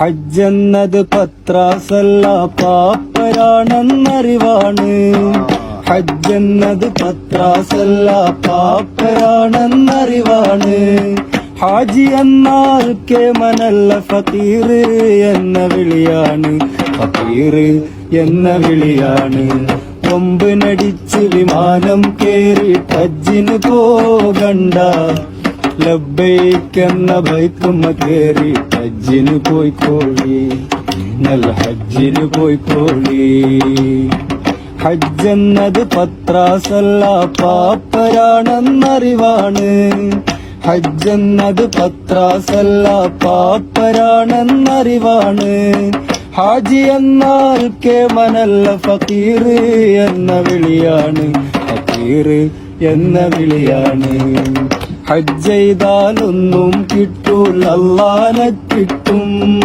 ഹജ്ജെന്നത് പത്രാസല്ല പാപ്പരാണെന്നറിവാണ്. ഹജ്ജെന്നത് പത്രാസല്ല പാപ്പരാണെന്നറിവാണ്. ഹാജി എന്നാൽ കേമനല്ല ഫക്കീർ എന്ന വിളിയാണ്. ഫക്കീർ എന്ന വിളിയാണ്. കൊമ്പ് നടിച്ച് വിമാനം കേറി ഹജ്ജിന് പോകണ്ട. ലബ്ബൈക്കെന്ന ഭൈത്തുമ്മ കേറി ഹജ്ജിന് പോയിക്കോളി. നല്ല ഹജ്ജിന് പോയിക്കോളി. ഹജ്ജെന്നത് പത്രാസല്ല പാപ്പരാണെന്നറിവാണ്. ഹജ്ജെന്നത് പത്രാസല്ല പാപ്പരാണെന്നറിവാണ്. ഹാജി എന്നാൽ കേമനല്ല ഫക്കീർ എന്ന വിളിയാണ്. ഫക്കീർ എന്ന വിളിയാണ്. ഹജ്ജ് ചെയ്താലൊന്നും കിട്ടൂലല്ലാനെ കിട്ടും.